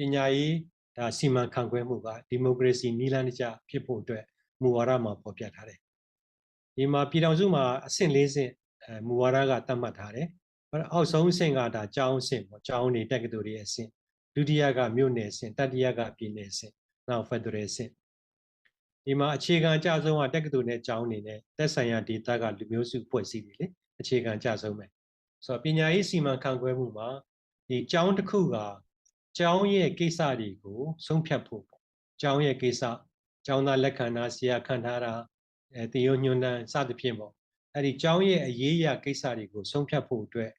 ပညာရေးဒါစီမံခန့်ခွဲမှုကဒီမိုကရေစီနည်းလမ်းတကျဖြစ်ဖို့အတွက်မူဝါဒမှာပေါ်ပြထားတယ်ဒီမှာပြည်ထောင်စုမှာအဆင့်၄ဆင့်အဲမူဝါဒကသတ်မှတ်ထားတယ်အောက်ဆုံးအဆင့်ကဒါကျောင်းအဆင့်ပေါ့ကျောင်းနေတက္ကသိုလ်တွေအဆင့်ဒုတိယကမြို့နယ်အဆင့်တတိယကပြည်နယ်အဆင့်နောက်ဖက်ဒရယ်အဆင့်ဒီမှာအခြေခံအကျဆုံးကတက္ကသိုလ်နဲ့ကျောင်းနေနဲ့သက်ဆိုင်ရာဒေသကလူမျိုးစုဖွဲ့စည်းပြီလေအခြေခံအကျဆုံးပဲဆိုတော့ပညာရေးစီမံခန့်ခွဲမှုမှာဒီကျောင်းတစ်ခုက ကျောင်းရဲ့ကိစ္စတွေကိုဆုံးဖြတ်ဖို့ပေါ့ကျောင်းရဲ့ကိစ္စကျောင်းသားလက်ခံတာဆရာခံထားတာအဲတေယုံညွန်းတန်းစသဖြင့်ပေါ့အဲ့ဒီကျောင်းရဲ့အရေးအရာကိစ္စတွေကိုဆုံးဖြတ်ဖို့အတွက်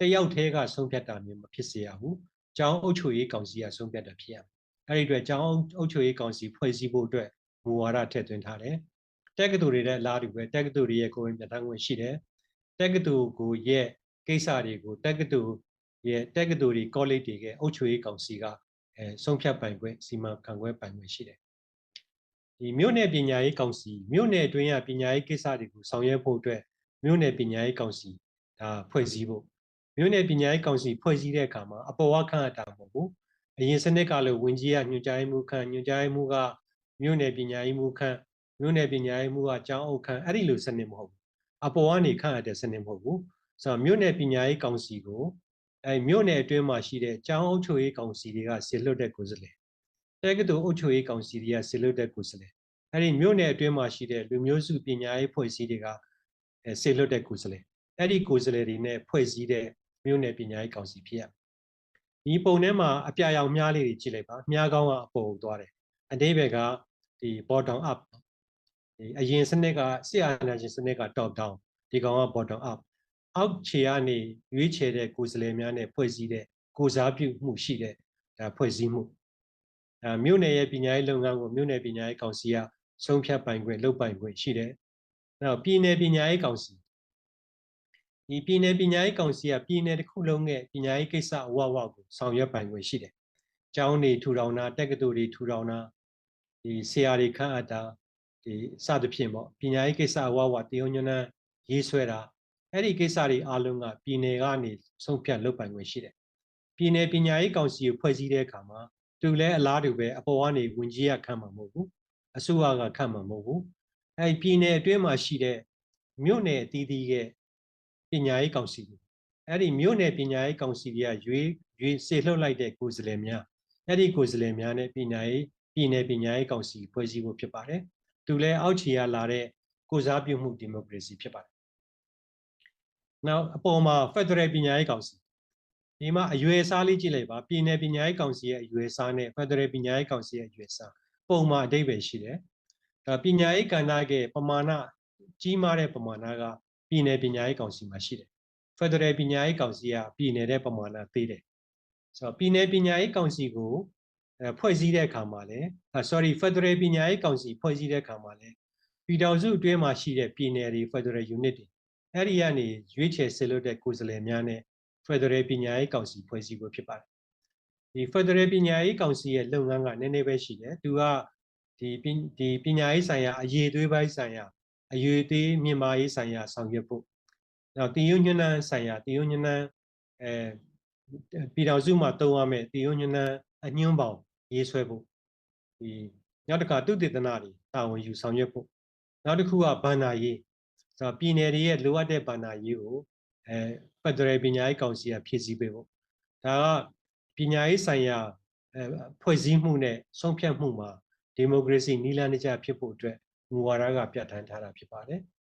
တယောက်တည်းကဆုံးဖြတ်တာမျိုးမဖြစ်စေရဘူးကျောင်းအုပ်ချုပ်ရေးကောင်စီကဆုံးဖြတ်တာဖြစ်ရမယ်အဲ့ဒီအတွက်ကျောင်းအုပ်ချုပ်ရေးကောင်စီဖွဲ့စည်းဖို့အတွက်မူဝါဒထည့်သွင်းထားတယ်တက္ကသိုလ်တွေလည်းအလားတူပဲတက္ကသိုလ်တွေရဲ့ကိုယ်ပိုင်ပြဋ္ဌာန်းခွင့်ရှိတယ်တက္ကသိုလ်ကိုရဲ့ကိစ္စတွေကိုတက္ကသိုလ် ရဲ့တက္ကသိုလ်တွေ college တွေရဲ့အုပ်ချုပ်ရေးကောင်စီကအဲဆုံးဖြတ်ပိုင်ခွင့်စီမံခန့်ခွဲပိုင်ခွင့်ရှိတယ်ဒီမြို့နယ်ပညာရေးကောင်စီမြို့နယ်အတွင်းကပညာရေးကိစ္စတွေကိုဆောင်ရွက်ဖို့အတွက်မြို့နယ်ပညာရေးကောင်စီဒါဖွဲ့စည်းဖို့မြို့နယ်ပညာရေးကောင်စီဖွဲ့စည်းတဲ့အခါမှာအပေါ်ဝခန့်အတာမဟုတ်ဘူးအရင်စနစ်ကလို့ဝင်ကြီးကညွှန်ကြားရေးမှူးခန့်ညွှန်ကြားရေးမှူးကမြို့နယ်ပညာရေးမှူးခန့်မြို့နယ်ပညာရေးမှူးကကျောင်းအုပ်ခန့်အဲ့ဒီလိုစနစ်မဟုတ်ဘူးအပေါ်ကနေခန့်အပ်တဲ့စနစ်မဟုတ်ဘူးဆိုတော့မြို့နယ်ပညာရေးကောင်စီကို အဲမြို့နယ်အတွင်းမှာရှိတဲ့ကျောင်းအုပ်ချုပ်ရေးကောင်စီတွေကဆေလွတ်တဲ့ကိုယ်စားလှယ်တက္ကသိုလ်အုပ်ချုပ်ရေးကောင်စီတွေကဆေလွတ်တဲ့ကိုယ်စားလှယ်အဲ့ဒီမြို့နယ်အတွင်းမှာရှိတဲ့လူမျိုးစုပညာရေးဖွဲ့စည်းတွေကအဲဆေလွတ်တဲ့ကိုယ်စားလှယ်အဲ့ဒီကိုယ်စားလှယ်တွေနဲ့ဖွဲ့စည်းတဲ့မြို့နယ်ပညာရေးကောင်စီဖြစ်ရဒီပုံထဲမှာအပြရောင်မြားလေးတွေကြည့်လိုက်ပါမြားကောင်းကအပေါ်သွားတယ်အတိဘယ်ကဒီ bottom up ဒီအရင်စနစ်ကဆရာနာရှင်စနစ်က top down ဒီကောင်က bottom up အောက်ခြေကနေရွေးချယ်တဲ့ကိုယ်စားလှယ်များနဲ့ဖွဲ့စည်းတဲ့ကိုစားပြုမှုရှိတဲ့ဒါဖွဲ့စည်းမှုအဲမြို့နယ်ရဲ့ပညာရေးလုပ်ငန်းကိုမြို့နယ်ပညာရေးကောင်စီကဆုံးဖြတ်ပိုင်ခွင့်လုပ်ပိုင်ခွင့်ရှိတယ်။နောက်ပြည်နယ်ပညာရေးကောင်စီဒီပြည်နယ်ပညာရေးကောင်စီကပြည်နယ်တစ်ခုလုံးရဲ့ပညာရေးကိစ္စအဝဝကိုဆောင်ရွက်ပိုင်ခွင့်ရှိတယ်။ကျောင်းတွေထူထောင်တာတက္ကသိုလ်တွေထူထောင်တာဒီဆရာတွေခန့်အပ်တာဒီစသဖြင့်ပေါ့ပညာရေးကိစ္စအဝဝတရုံညွန်းရေးဆွဲတာ အဲ့ဒီကိစ္စတွေအားလုံးကပြည်နယ်ကနေဆုံးဖြတ်လုပ်ပိုင်ခွင့်ရှိတယ်။ပြည်နယ်ပညာရေးကောင်စီကိုဖွဲ့စည်းတဲ့အခါမှာသူလည်းအလားတူပဲအပေါ်ကနေဝင်ကြီးရခန့်မှာမဟုတ်ဘူး။အစိုးရကခန့်မှာမဟုတ်ဘူး။အဲ့ပြည်နယ်အတွင်းမှာရှိတဲ့မြို့နယ်အသီးသီးရဲ့ပညာရေးကောင်စီအဲ့ဒီမြို့နယ်ပညာရေးကောင်စီကရွေးရွေးစေလှုပ်လိုက်တဲ့ကိုယ်စားလှယ်များအဲ့ဒီကိုယ်စားလှယ်များနဲ့ပညာရေးပြည်နယ်ပညာရေးကောင်စီဖွဲ့စည်းဖို့ဖြစ်ပါတယ်။သူလည်းအောက်ခြေရလာတဲ့ကိုစားပြုမှုဒီမိုကရေစီဖြစ်ပါတယ် နောက်အပေါ်မှာ Federal ပညာရေးကောင်စီဒီမှာအရွယ်စားလေးကြည့်လိုက်ပါပြည်နယ်ပညာရေးကောင်စီရဲ့အရွယ်စားနဲ့ Federal ပညာရေးကောင်စီရဲ့အရွယ်စားပုံမှာအတိတ်ပဲရှိတယ်ဒါပညာရေးကဏ္ဍရဲ့ပမာဏကြီးမားတဲ့ပမာဏကပြည်နယ်ပညာရေးကောင်စီမှာရှိတယ် Federal ပညာရေးကောင်စီကပြည်နယ်တဲ့ပမာဏသေးတယ်ဆိုတော့ပြည်နယ်ပညာရေးကောင်စီကိုဖွဲ့စည်းတဲ့အခါမှာလဲ sorry Federal ပညာရေးကောင်စီဖွဲ့စည်းတဲ့အခါမှာလဲပြည်ထောင်စုအတွင်းမှာရှိတဲ့ပြည်နယ်တွေ Federal Unit တွေ အဲ့ဒီကနေရွေးချယ်ဆစ်လွတ်တဲ့ကိုယ်စားလှယ်များနဲ့ Federal ပညာရေးကောင်စီဖွဲ့စည်းဖို့ဖြစ်ပါတယ်ဒီ Federal ပညာရေးကောင်စီရဲ့လုပ်ငန်းကနည်းနည်းပဲရှိတယ်သူကဒီဒီပညာရေးဆိုင်ရာအရေးသွေးပိုင်းဆိုင်ရာအရေးသေးမြင့်မာရေးဆိုင်ရာဆောင်ရွက်ဖို့နောက်တည်ယုံညွန်းနှန်းဆိုင်ရာတည်ယုံညွန်းနှန်းအဲပြည်တော်စုမှာတုံးရမယ်တည်ယုံညွန်းနှန်းအညွှန်းပေါင်းရေးဆွဲဖို့ဒီနောက်တစ်ခါသူတည်တနာတွေတာဝန်ယူဆောင်ရွက်ဖို့နောက်တစ်ခုကဘန္နာရေး ဆိုတော့ပြည်နယ်တွေရဲ့လိုအပ်တဲ့ဘန္နာရေးကိုအဲဖက်ဒရယ်ပညာရေးကောင်စီကဖြည့်ဆည်းပေးဖို့ဒါကပညာရေးဆိုင်ရာအဲဖွဲ့စည်းမှုနဲ့ဆုံးဖြတ်မှုမှာဒီမိုကရေစီနီးလန်းတကျဖြစ်ဖို့အတွက်မူဝါဒကပြဋ္ဌာန်းထားတာဖြစ်ပါတယ်။